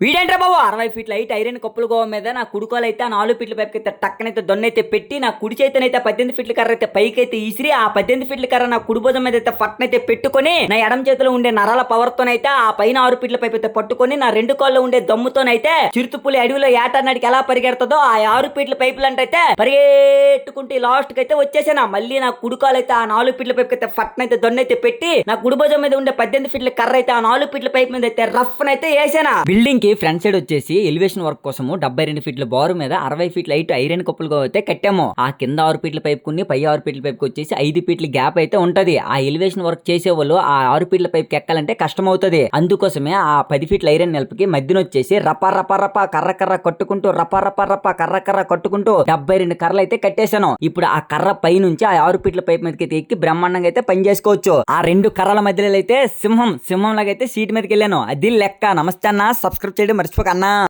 వీడేంట్రా బాబు? అరవై ఫీట్ల height iron కప్పులు గోవ మీద నా కుడుకోలు అయితే నాలుగు ఫీట్ల పైకి అయితే టక్కనైతే దొన్నైతే పెట్టి నా కుడి చేతనైతే పద్దెనిమిది ఫీట్ల కర్ర అయితే పైకి అయితే ఇసిరి ఆ పద్దెనిమిది ఫీట్ల కర్ర నా కుడి మీద అయితే పట్టనైతే పెట్టుకొని నా ఎడం చేతిలో ఉండే నరాల పవర్ తోనైతే ఆ పైన ఆరు ఫీట్ల పైపు అయితే పట్టుకొని నా రెండు కాళ్ళు ఉండే దమ్ముతోనైతే చిరుతుపులి అడవిలో ఏటన్నాడికి ఎలా పరిగెడుతుందో ఆ ఆరు ఫీట్ల పైపులు అంటే పరిగెట్టుకుంటే లాస్ట్కి అయితే వచ్చేసాను. మళ్ళీ నా కుడుకాలు అయితే ఆ నాలుగు ఫీట్ల పైపు అయితే పట్టనైతే దొన్నైతే పెట్టి నా కుడి మీద ఉండే పద్దెనిమిది ఫీట్ల కర్ర అయితే ఆ నాలుగు ఫీట్ల పైపు మీద అయితే రఫ్ అయితే వేసాను బిల్డింగ్ కి ఫ్రంట్ సైడ్ వచ్చేసి ఎలివేషన్ వర్క్ కోసము డెబ్బై రెండు ఫీట్ల బారు మీద అరవై ఫీట్ల హైట్ ఐరన్ కప్పులుగా అయితే కట్టాము. ఆ కింద ఆరు ఫీట్ల పైప్ కొన్ని పై ఆరు ఫీట్ల పైప్ వచ్చేసి ఐదు ఫీట్ల గ్యాప్ అయితే ఉంటది. ఆ ఎలివేషన్ వర్క్ చేసే వాళ్ళు ఆ ఆరు ఫీట్ల పైప్ ఎక్కాలంటే కష్టం అవుతుంది అందుకోసమే ఆ పది ఫీట్ల ఐరన్ నిలపకి మధ్యన వచ్చేసి రప రప రప కర్ర కర్ర కట్టుకుంటూ రప రప రప కర్ర కర్ర కట్టుకుంటూ డెబ్బై రెండు కర్రలు అయితే కట్టేశాను. ఇప్పుడు ఆ కర్ర పై నుంచి ఆ ఆరు ఫీట్ల పైప్ మీదకి ఎక్కి బ్రహ్మాండంగా అయితే పని చేసుకోవచ్చు. ఆ రెండు కర్రల మధ్యలో అయితే సింహం సింహం లాగా అయితే సీట్ మీదకి వెళ్ళాను. అది లెక్క. నమస్తే అన్న. సబ్స్క్రైబ్ చేయడం మర్చిపోక అన్నా.